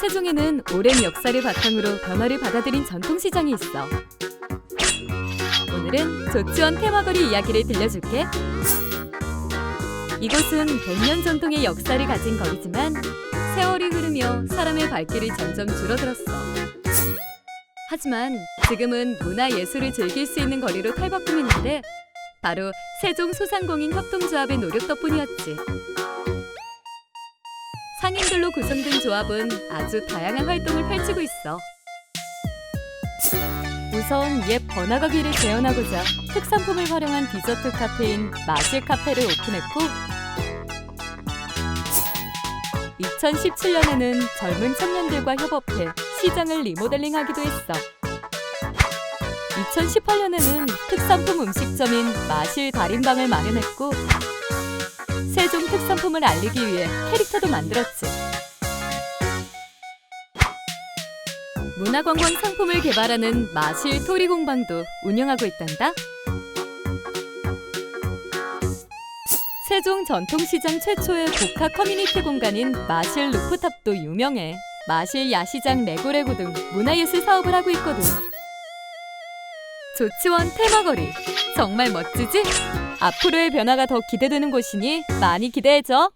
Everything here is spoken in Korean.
세종에는 오랜 역사를 바탕으로 변화를 받아들인 전통시장이 있어. 오늘은 조치원 테마거리 이야기를 들려줄게. 이곳은 100년 전통의 역사를 가진 거리지만 세월이 흐르며 사람의 발길이 점점 줄어들었어. 하지만 지금은 문화예술을 즐길 수 있는 거리로 탈바꿈했는데 바로 세종 소상공인 협동조합의 노력 덕분이었지. 상인들로 구성된 조합은 아주 다양한 활동을 펼치고 있어. 우선 옛 번화가기를 재현하고자 특산품을 활용한 디저트 카페인 마실 카페를 오픈했고 2017년에는 젊은 청년들과 협업해 시장을 리모델링하기도 했어. 2018년에는 특산품 음식점인 마실 달인방을 마련했고 세종 특산품을 알리기 위해 캐릭터도 만들었지. 문화관광 상품을 개발하는 마실 토리 공방도 운영하고 있단다. 세종 전통시장 최초의 복합 커뮤니티 공간인 마실 루프탑도 유명해. 마실 야시장 레고레고 등 문화예술 사업을 하고 있거든. 조치원 테마거리 정말 멋지지? 앞으로의 변화가 더 기대되는 곳이니 많이 기대해줘.